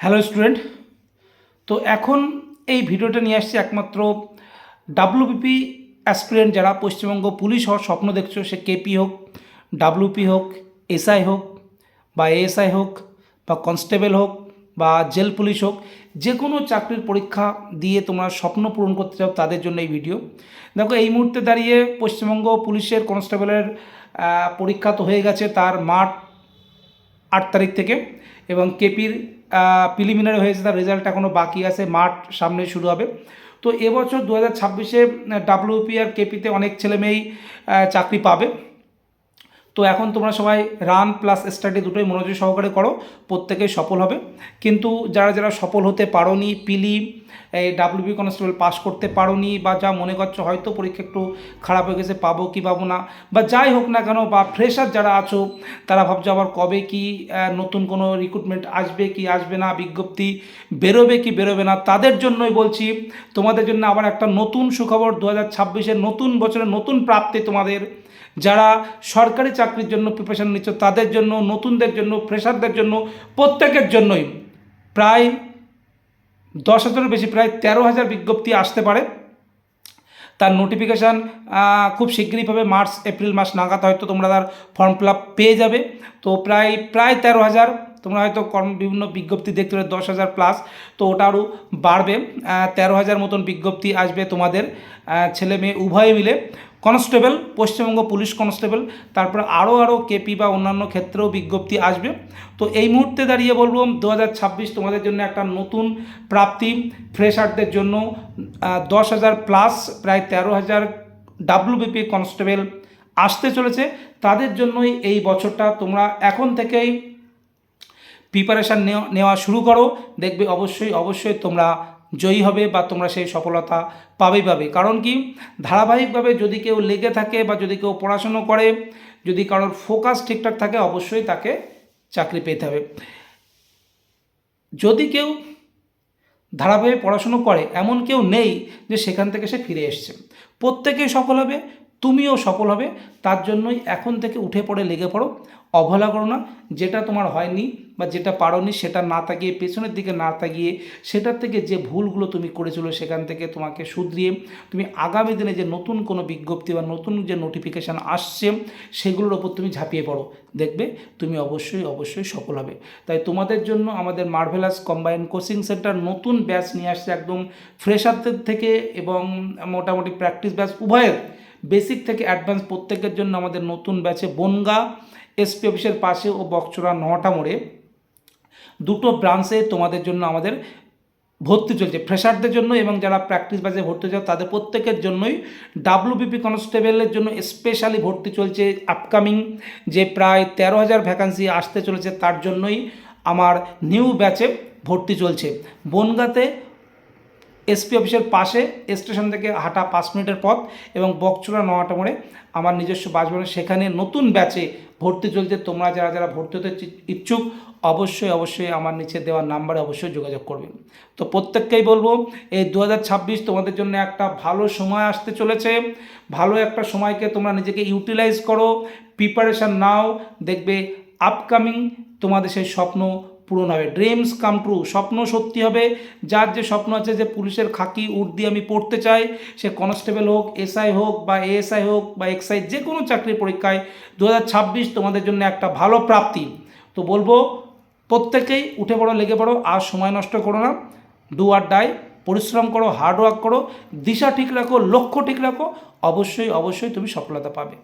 Hello student. তো এখন এই ভিডিওটা নিয়ে আসছি একমাত্র ডাব্লিউবিপি অ্যাসপিরেন্ট যারা, পশ্চিমবঙ্গ পুলিশ হওয়ার স্বপ্ন দেখছ, সে কেপি হোক ডাব্লিউপি হোক এসআই হোক বা এএসআই হোক বা কনস্টেবল হোক বা জেল পুলিশ হোক, যে কোনো চাকরির পরীক্ষা দিয়ে তোমরা স্বপ্ন পূরণ করতে চাও তাদের জন্য এই ভিডিও দেখো, এই মুহূর্তে দাঁড়িয়ে পশ্চিমবঙ্গ পুলিশের কনস্টেবলের পরীক্ষা তো হয়ে গেছে তার মাঠ আট তারিখ থেকে এবং কেপির প্রিলিমিনারি হয়েছে, তার রেজাল্ট এখনও বাকি আছে, মাঠ সামনে শুরু হবে। তো এবছর দু হাজার ছাব্বিশে ডাব্লিউপি আর কেপিতে অনেক ছেলেমেয়েই চাকরি পাবে। তো এখন তোমরা সবাই রান প্লাস স্টাডি দুটোই মনোযোগ সহকারে করো, প্রত্যেকেই সফল হবে। কিন্তু যারা যারা সফল হতে পারোনি, পিলি, এই ডাব্লিউবি কনস্টেবল পাস করতে পারোনি বা যা মনে করছ হয়তো পরীক্ষা একটু খারাপ হয়ে গেছে, পাবো কি পাবো না, বা যাই হোক না কেন, বা ফ্রেশার যারা আছো, তারা ভাবছ আবার কবে কি নতুন কোনো রিক্রুটমেন্ট আসবে কি আসবে না, বিজ্ঞপ্তি বেরোবে কি বেরোবে না, তাদের জন্যই বলছি, তোমাদের জন্য আবার একটা নতুন সুখবর, দু হাজার ছাব্বিশের নতুন বছরের নতুন প্রাপ্তি তোমাদের যারা সরকারি চাকরির জন্য প্রিপারেশন নিচ্ছ, তাদের জন্য, নতুনদের জন্য ফ্রেশারদের জন্য, প্রত্যেকের জন্যই প্রায় দশ হাজারের বেশি, প্রায় তেরো হাজার বিজ্ঞপ্তি আসতে পারে। তার নোটিফিকেশান খুব শীঘ্রই পাবে। মার্চ, এপ্রিল মাস নাগাদ হয়তো তোমরা তার ফর্ম ফিল পেয়ে যাবে। তো প্রায় প্রায় তেরো হাজার, তোমরা হয়তো কর্ম, বিভিন্ন বিজ্ঞপ্তি দেখতে পাবে, দশ হাজার প্লাস তো ওটা আরও বাড়বে। তেরো হাজার মতন বিজ্ঞপ্তি আসবে তোমাদের। ছেলে মেয়ে উভয়ে মিলে। কনস্টেবল, পশ্চিমবঙ্গ পুলিশ কনস্টেবল, তারপর আরও আরও কেপি বা অন্যান্য ক্ষেত্রেও বিজ্ঞপ্তি আসবে। তো এই মুহূর্তে দাঁড়িয়ে বলব, দু হাজার ছাব্বিশ তোমাদের জন্য একটা নতুন প্রাপ্তি, ফ্রেশারদের জন্য দশ হাজার প্লাস প্রায় তেরো হাজার ডাব্লিউবিপি কনস্টেবল আসতে চলেছে। তাদের জন্যই এই বছরটা তোমরা এখন থেকেই প্রিপারেশান নেওয়া শুরু করো। দেখবে অবশ্যই অবশ্যই তোমরা জয়ী হবে বা তোমরা সেই সফলতা পাবেই পাবে। কারণ কি? ধারাবাহিকভাবে যদি কেউ লেগে থাকে বা যদি কেউ পড়াশুনো করে, যদি কারোর ফোকাস ঠিকঠাক থাকে, অবশ্যই তাকে চাকরি পেতে হবে। যদি কেউ ধারাবাহিক পড়াশুনো করে, এমন কেউ নেই যে সেখান থেকে সে ফিরে এসছে। প্রত্যেকেই সফল হবে, তুমিও সফল হবে, তার জন্যই এখন থেকে উঠে পড়ে লেগে পড়ো, অবহেলা করো না, যেটা তোমার হয়নি বা যেটা পারোনি সেটা না তাকিয়ে, পেছনের দিকে না তাকিয়ে, সেটার থেকে যে ভুলগুলো তুমি করেছিল সেখান থেকে তোমাকে শুধরিয়ে, তুমি আগামী দিনে যে নতুন কোনো বিজ্ঞপ্তি বা নতুন যে নোটিফিকেশান আসছে, সেগুলোর ওপর তুমি ঝাঁপিয়ে পড়ো। দেখবে তুমি অবশ্যই অবশ্যই সফল হবে। তাই তোমাদের জন্য আমাদের মার্ভেলাস কম্বাইন কোচিং সেন্টার নতুন ব্যাচ নিয়ে আসছে একদম ফ্রেশারদের থেকে এবং মোটামুটি প্র্যাকটিস ব্যাচ উভয়ের। বেসিক থেকে অ্যাডভান্স প্রত্যেকের জন্য আমাদের নতুন ব্যাচে বনগা এসপি অফিসের পাশে ও বকচড়া নটা মোড়ে। দুটো ব্রাঞ্চে তোমাদের জন্য আমাদের ভর্তি চলছে। ফ্রেশারদের জন্য এবং যারা প্র্যাকটিস বাজে ভর্তি চাও তাদের প্রত্যেকের জন্যই ডাব্লিউবিপি কনস্টেবলের জন্য স্পেশালি ভর্তি চলছে আপকামিং যে প্রায় তেরো হাজার ভ্যাকান্সি আসতে চলেছে, তার জন্যই আমার নিউ ব্যাচে ভর্তি চলছে। বনগাতে এসপি অফিসের পাশে, স্টেশন থেকে হাঁটা পাঁচ মিনিটের পথ এবং বকচুরা নহাটা মোড়ে আমার নিজস্ব বাসভবনে সেখানে নতুন ব্যাচে ভর্তি চলছে। তোমরা যারা যারা ভর্তি হতে ইচ্ছুক, অবশ্যই অবশ্যই আমার নিচে দেওয়ার নাম্বারে অবশ্যই যোগাযোগ করবেন। তো প্রত্যেককেই বলব, এই দু হাজার ছাব্বিশ তোমাদের জন্য একটা ভালো সময় আসতে চলেছে। ভালো একটা সময়কে তোমরা নিজেকে ইউটিলাইজ করো। প্রিপারেশান নাও। দেখবে আপকামিং তোমাদের সেই স্বপ্ন পূরণ হবে। ড্রিমস কাম ট্রু স্বপ্ন সত্যি হবে। যার যে স্বপ্ন আছে যে পুলিশের খাকি উর্দি আমি পড়তে চাই, সে কনস্টেবল হোক এসআই হোক বা এএসআই হোক বা এক্সআই যে কোনো চাকরির পরীক্ষায় দু হাজার ছাব্বিশ তোমাদের জন্য একটা ভালো প্রাপ্তি। তো বলব, প্রত্যেকেই উঠে পড়ো, লেগে পড়ো, আর সময় নষ্ট করো না। ডু আর ডাই পরিশ্রম করো হার্ডওয়ার্ক করো, দিশা ঠিক রাখো, লক্ষ্য ঠিক রাখো, অবশ্যই অবশ্যই তুমি সফলতা পাবে।